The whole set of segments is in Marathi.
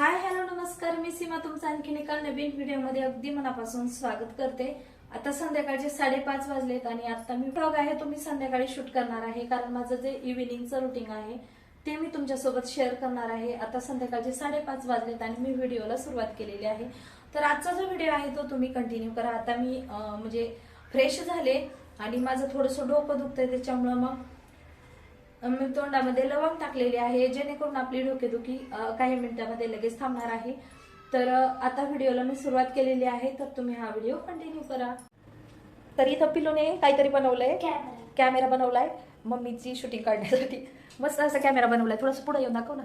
हाय हॅलो नमस्कार. मी सीमा तुमचं आणखीन एका नवीन व्हिडिओमध्ये अगदी मनापासून स्वागत करते. आता संध्याकाळचे साडेपाच वाजलेत आणि आता मी ब्लॉग आहे तो मी संध्याकाळी शूट करणार आहे कारण माझं जे इव्हिनिंगचं रुटीन आहे ते मी तुमच्यासोबत शेअर करणार आहे. आता संध्याकाळचे साडेपाच वाजलेत आणि मी व्हिडिओला सुरुवात केलेली आहे. तर आजचा जो व्हिडिओ आहे तो तुम्ही कंटिन्यू करा. आता मी म्हणजे फ्रेश झाले आणि माझं थोडंसं डोकं दुखतंय त्याच्यामुळं मग तोंडामध्ये लवंग टाकलेली आहे जेणेकरून आपली डोकेदुखी काही मिनिटांमध्ये लगेच थांबणार आहे. तर आता व्हिडिओला मी सुरुवात केलेली आहे तर तुम्ही हा व्हिडिओ कंटिन्यू करा. तर इथं पिलूने काहीतरी बनवलंय. कॅमेरा बनवलाय. मम्मीची शूटिंग काढण्यासाठी. मस्त असा कॅमेरा बनवलाय. थोडंसं पुढे येऊन दाखव ना.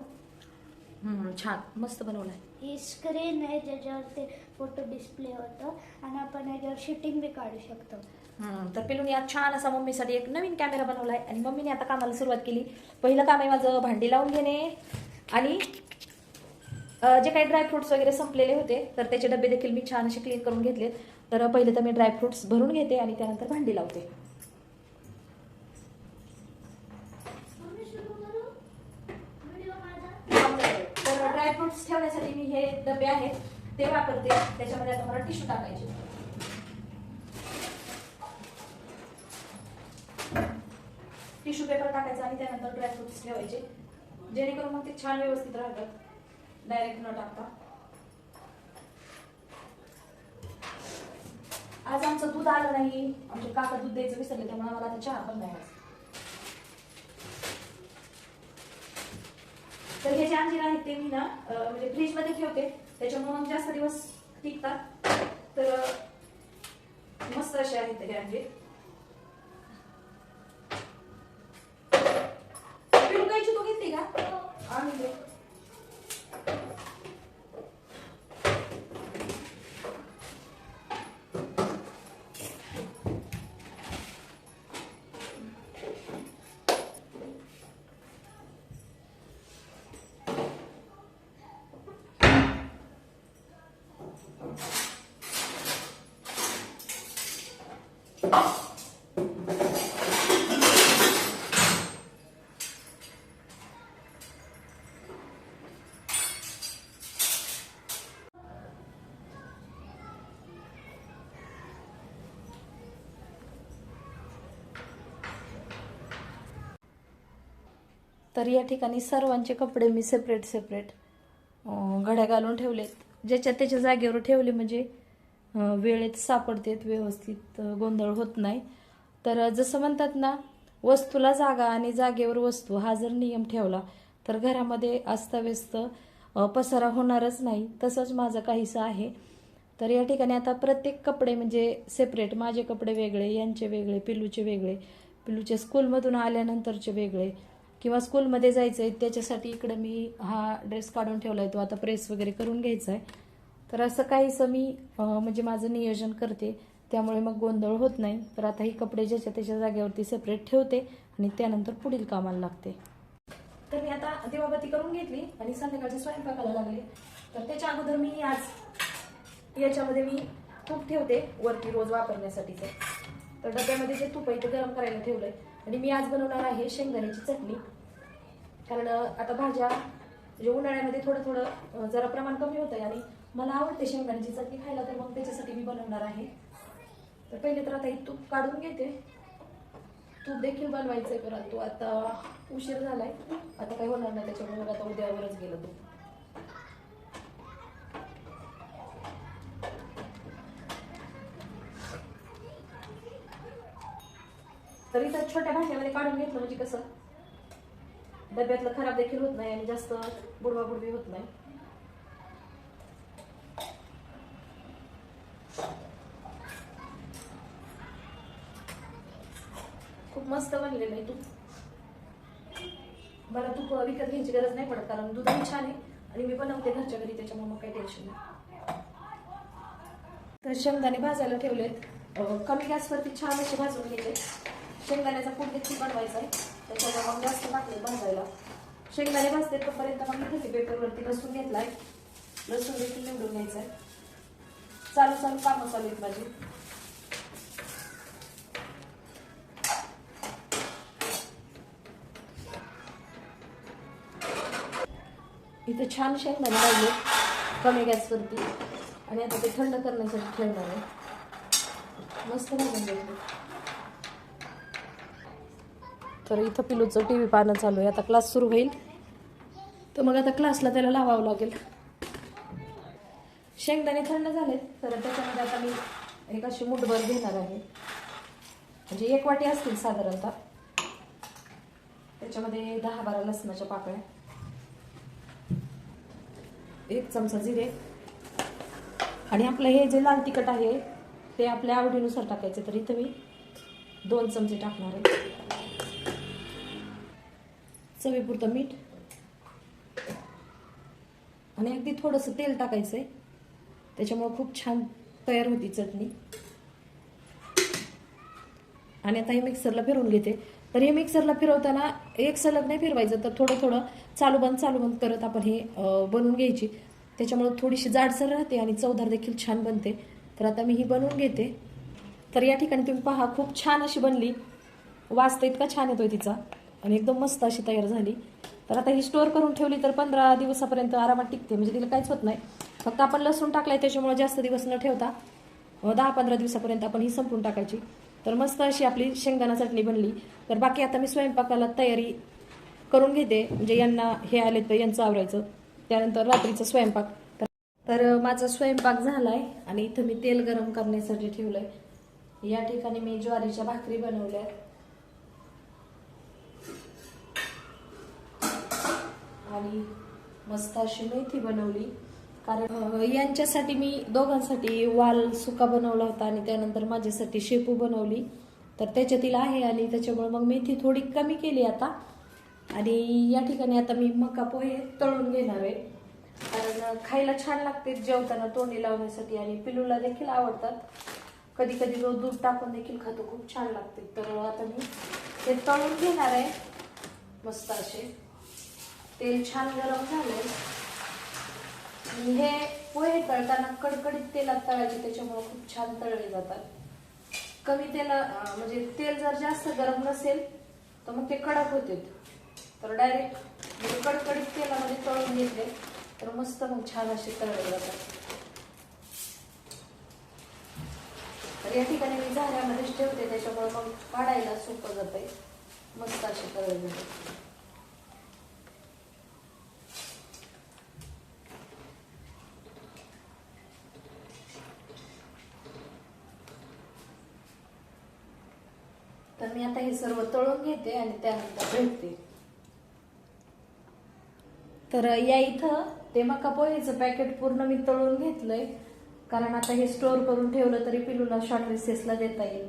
छान मस्त बनवलाय ही स्क्रीन आहे ज्याच्यावर ते फोटो डिस्प्ले होतं आणि आपण याच्यावर शूटिंग बी काढू शकतो. हम्म, तर पिलूने आज छान असा मम्मीसाठी एक नवीन कॅमेरा बनवलाय आणि मम्मीने आता कामाला सुरुवात केली. पहिलं काम आहे माझं भांडी लावून घेणे आणि जे काही ड्रायफ्रुट्स वगैरे संपलेले होते तर त्याचे डबे देखील मी छान असे क्लीन करून घेतलेत. तर पहिले तर मी ड्रायफ्रुट्स भरून घेते आणि त्यानंतर भांडी लावते. तर ठेवण्यासाठी मी हे डबे आहेत ते वापरते. त्याच्यामध्ये आता मला टिश्यू टाकायचे. टिश्यू पेपर टाकायचा आणि त्यानंतर ड्रायफ्रुट्स ठेवायचे. जेणेकरून मग ते छान व्यवस्थित राहतात. डायरेक्ट न टाकता. आज आमचं दूध आलं नाही. आमचे काका दूध द्यायचं विसरले त्यामुळे मला आता चहा पण नाही तर हे जे अंजीर आहेत ते मी ना म्हणजे फ्रीजमध्ये ठेवते. त्याच्यामुळे मग जास्त दिवस टिकतात. तर मस्त असे आहेत ते अंजीर. घेतली का? तर या ठिकाणी सर्वांचे कपडे मी सेपरेट सेपरेट घड्या घालून ठेवलेत. ज्याच्या त्याच्या जागेवर ठेवले म्हणजे वेळेत सापडतेत व्यवस्थित गोंधळ होत नाही. तर जसं म्हणतात ना वस्तूला जागा आणि जागेवर वस्तू हा जर नियम ठेवला तर घरामध्ये अस्ताव्यस्त पसारा होणारच नाही. तसंच माझं काहीसं आहे. तर या ठिकाणी आता प्रत्येक कपडे म्हणजे सेपरेट माझे कपडे वेगळे यांचे वेगळे पिल्लूचे वेगळे पिल्लूचे स्कूलमधून आल्यानंतरचे वेगळे किंवा स्कूलमध्ये जायचं आहे त्याच्यासाठी इकडं मी हा ड्रेस काढून ठेवला आहे तो आता प्रेस वगैरे करून घ्यायचा आहे तर असं काहीसं मी म्हणजे माझं नियोजन करते. त्यामुळे मग गोंधळ होत नाही. तर आता ही कपडे ज्याच्या त्याच्या जागेवरती सेपरेट ठेवते आणि त्यानंतर पुढील कामाला लागते. तर मी आता दिवाबत्ती करून घेतली आणि संध्याकाळच्या स्वयंपाकाला लागले. तर त्याच्या अगोदर मी आज याच्यामध्ये मी तूप ठेवते वरती रोज वापरण्यासाठीचं. तर डब्यामध्ये जे तूप आहे ते गरम करायला ठेवलंय. आणि मी आज बनवणार आहे शेंगदाण्याची चटणी. कारण आता भाज्या म्हणजे उन्हाळ्यामध्ये थोडं थोडं जरा प्रमाण कमी होतंय आणि मला आवडते शेंगदाण्याची चटणी खायला तर मग त्याच्यासाठी मी बनवणार आहे. तर पहिले तर आता ही तूप काढून घेते. तूप देखील बनवायचंय परंतु आता उशीर झालाय. आता काही होणार नाही त्याच्यामुळे मग आता उद्यावरच गेलं तूप. तरी तर छोट्या भांड्यामध्ये काढून घेतलं म्हणजे कसं? डब्यातलं खराब देखील होत नाही आणि जास्त बुडवा बुडवी होत नाही. खूप मस्त बनलेलं आहे तूप मला तूप विकत घ्यायची गरज नाही पडत कारण दूधही छान आहे आणि मी बनवते घरच्या घरी त्याच्यामुळे मग काही टेन्शन नाही. तर शेंगदाणे भाजायला ठेवलेत. कमी गॅसवरती छान असे भाजून घ्यायचे शेंगदाण्याचा पूड देखील बनवायचा आहे. त्याच्यामुळे मग जास्त टाकले भाजायला. शेंगदाणे भाजते तोपर्यंत मग मी पेपरवरती लसूण घेतलाय. लसूण देखील निवडून घ्यायचा आहे चालू चालू कामं चालू आहेत माझी. इथं छान शेंगदाणे पाहिजे कमी गॅसवरती. आणि आता ते थंड करण्यासाठी ठेवणार आहे. मस्त भाजून तर इथं पिलूचं टी व्ही पाहणं चालू आहे. आता क्लास सुरू होईल. तर मग आता क्लासला त्याला लावावं लागेल. शेंगदाणे थंड झालेत. तर त्याच्यामध्ये आता मी एक अशी मुठभर घेणार आहे. म्हणजे एक वाटी असतील साधारणतः. त्याच्यामध्ये दहा बारा लसणाच्या पाकळ्या. एक चमचा जिरे. आणि आपलं हे जे लाल तिखट आहे ते आपल्या आवडीनुसार टाकायचे. तर इथं मी दोन चमचे टाकणार आहे. चवीपुरतं मीठ. आणि अगदी थोडंसं तेल टाकायचं आहे त्याच्यामुळे खूप छान तयार होती चटणी. आणि आता हे मिक्सरला फिरवून घेते. तर हे मिक्सरला फिरवताना एक सलग नाही फिरवायचं तर थोडं थोडं चालू बंद चालू बंद करत आपण हे बनवून घ्यायची. त्याच्यामुळे थोडीशी जाडसर राहते आणि चवदार देखील छान बनते. तर आता मी ही बनवून घेते. तर या ठिकाणी तुम्ही पहा खूप छान अशी बनली. वास तर इतका छान येतोय तिचा. आणि एकदम मस्त अशी तयार झाली. तर आता ही स्टोअर करून ठेवली तर पंधरा दिवसापर्यंत आरामात टिकते. म्हणजे तिला काहीच होत नाही. फक्त आपण लसूण टाकलाय त्याच्यामुळे जास्त दिवस न ठेवता दहा पंधरा दिवसापर्यंत आपण ही संपून टाकायची. तर मस्त अशी आपली शेंगदाणा चटणी बनली. तर बाकी आता मी स्वयंपाकाला तयारी करून घेते. म्हणजे यांना हे आले तर यांचं आवरायचं. त्यानंतर रात्रीचा स्वयंपाक. तर- तर माझा स्वयंपाक झालाय आणि इथं मी तेल गरम करण्यासाठी ठेवलंय. या ठिकाणी मी ज्वारीच्या भाकरी बनवल्या आणि मस्त अशी मेथी बनवली. कारण यांच्यासाठी मी दोघांसाठी वाल सुका बनवला होता आणि त्यानंतर माझ्यासाठी शेपू बनवली. तर त्याच्यातील आहे आणि त्याच्यामुळे मग मेथी थोडी कमी केली आता. आणि या ठिकाणी आता मी मका पोहे तळून घेणार आहे. कारण खायला छान लागते जेवताना तोंडी लावण्यासाठी आणि पिलूला देखील आवडतात. कधी कधी रोज दूध टाकून देखील खातो खूप छान लागते. तर आता मी ते तळून घेणार आहे. मस्त असे. तेल छान गरम झालंय. आणि हे पोहे तळताना कडकडीत तेलात तळायचे त्याच्यामुळे खूप छान तळले जातात. कमी तेल म्हणजे तेल जर जास्त गरम नसेल तर मग ते कडक होते. तर डायरेक्ट म्हणजे कडकडीत तेलामध्ये तळून घेतले तर मस्त मग छान असे तळले जातात. तर या ठिकाणी मी झाऱ्यामध्येच ठेवते त्याच्यामुळे मग काढायला सोपं जाते मस्त असे तळले जातात. तर मी आता हे सर्व तळून घेते आणि त्यानंतर भेटते. तर या इथं ते मका पोहेचं पॅकेट पूर्ण मी तळून घेतलंय. कारण आता हे स्टोअर करून ठेवलं तरी पिलूला शॉर्ट रिसेसला देता येईल.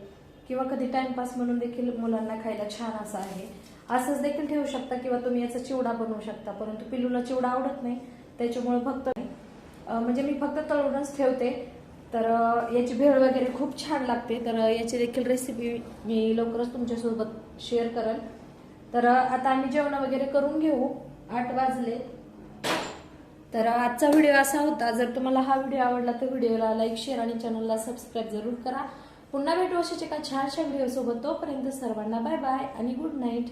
किंवा कधी टाइमपास म्हणून देखील मुलांना खायला छान असं आहे. असंच देखील ठेवू शकता किंवा तुम्ही याचा चिवडा बनवू शकता. परंतु पिलूला चिवडा आवडत नाही. त्याच्यामुळे फक्त म्हणजे मी फक्त तळूनच ठेवते. तर याची भेळ वगैरे खूप छान लागते. तर याची देखील रेसिपी मी लवकरच तुमच्यासोबत शेअर करेल. तर आता आम्ही जेवण वगैरे करून घेऊ. आठ वाजले. तर आजचा व्हिडिओ असा होता. जर तुम्हाला हा व्हिडिओ आवडला तर व्हिडिओला लाईक शेअर आणि चॅनलला सबस्क्राईब जरूर करा. पुन्हा भेटू अशाच एका छानशा व्हिडिओसोबत तोपर्यंत सर्वांना बाय बाय आणि गुड नाईट